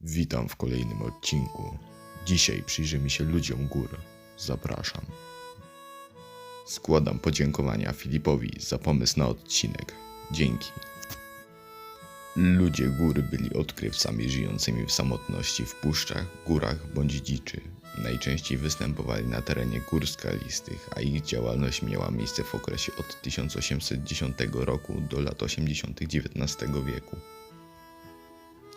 Witam w kolejnym odcinku. Dzisiaj przyjrzymy się ludziom gór. Zapraszam. Składam podziękowania Filipowi za pomysł na odcinek. Dzięki. Ludzie gór byli odkrywcami żyjącymi w samotności w puszczach, górach bądź dziczy. Najczęściej występowali na terenie gór skalistych, a ich działalność miała miejsce w okresie od 1810 roku do lat 80. XIX wieku.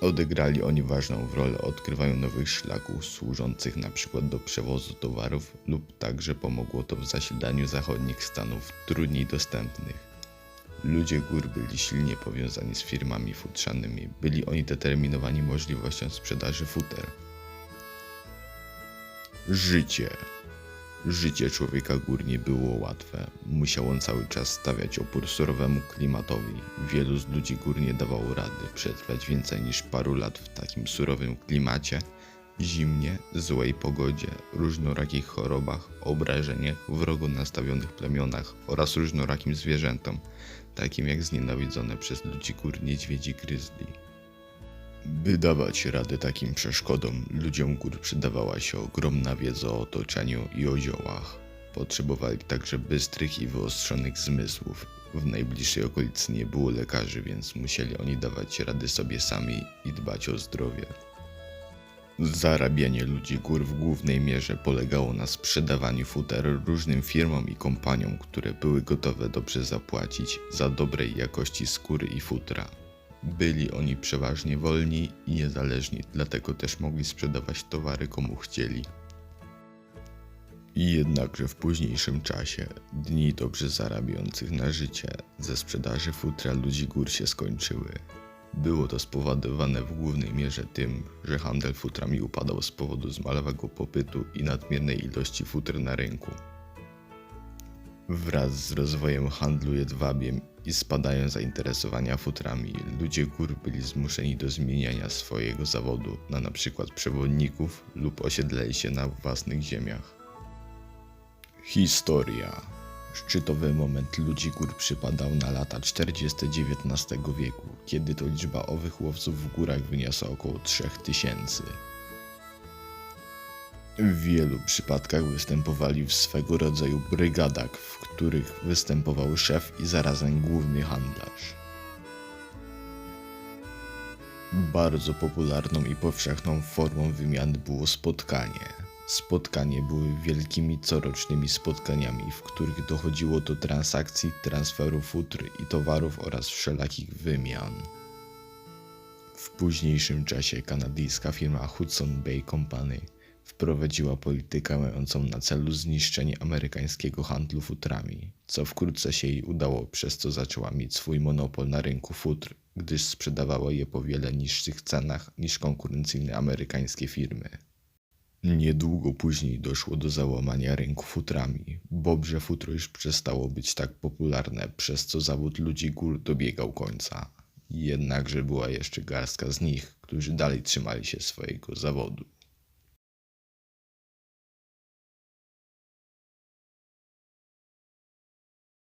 Odegrali oni ważną rolę odkrywaniu nowych szlaków służących przykład do przewozu towarów lub także pomogło to w zasilaniu zachodnich stanów trudniej dostępnych. Ludzie gór byli silnie powiązani z firmami futrzanymi, byli oni determinowani możliwością sprzedaży futer. Życie. Życie człowieka gór nie było łatwe. Musiał on cały czas stawiać opór surowemu klimatowi. Wielu z ludzi gór nie dawało rady przetrwać więcej niż paru lat w takim surowym klimacie, zimnie, złej pogodzie, różnorakich chorobach, obrażeniach, wrogo nastawionych plemionach oraz różnorakim zwierzętom, takim jak znienawidzone przez ludzi gór niedźwiedzi gryzli. By dawać radę takim przeszkodom, ludziom gór przydawała się ogromna wiedza o otoczeniu i o ziołach. Potrzebowali także bystrych i wyostrzonych zmysłów. W najbliższej okolicy nie było lekarzy, więc musieli oni dawać rady sobie sami i dbać o zdrowie. Zarabianie ludzi gór w głównej mierze polegało na sprzedawaniu futer różnym firmom i kompaniom, które były gotowe dobrze zapłacić za dobrej jakości skóry i futra. Byli oni przeważnie wolni i niezależni, dlatego też mogli sprzedawać towary komu chcieli. I jednakże w późniejszym czasie dni dobrze zarabiających na życie ze sprzedaży futra ludzi gór się skończyły. Było to spowodowane w głównej mierze tym, że handel futrami upadał z powodu zmalałego popytu i nadmiernej ilości futr na rynku. Wraz z rozwojem handlu jedwabiem i spadaniem zainteresowania futrami, ludzie gór byli zmuszeni do zmieniania swojego zawodu na np. przewodników lub osiedlali się na własnych ziemiach. Historia. Szczytowy moment ludzi gór przypadał na lata 40. XIX wieku, kiedy to liczba owych łowców w górach wyniosła około 3000. W wielu przypadkach występowali w swego rodzaju brygadach, w których występował szef i zarazem główny handlarz. Bardzo popularną i powszechną formą wymiany było spotkanie. Spotkanie były wielkimi corocznymi spotkaniami, w których dochodziło do transakcji, transferu futr i towarów oraz wszelakich wymian. W późniejszym czasie kanadyjska firma Hudson Bay Company wprowadziła politykę mającą na celu zniszczenie amerykańskiego handlu futrami, co wkrótce się jej udało, przez co zaczęła mieć swój monopol na rynku futr, gdyż sprzedawała je po wiele niższych cenach niż konkurencyjne amerykańskie firmy. Niedługo później doszło do załamania rynku futrami. Bobrze futro już przestało być tak popularne, przez co zawód ludzi gór dobiegał końca. Jednakże była jeszcze garstka z nich, którzy dalej trzymali się swojego zawodu.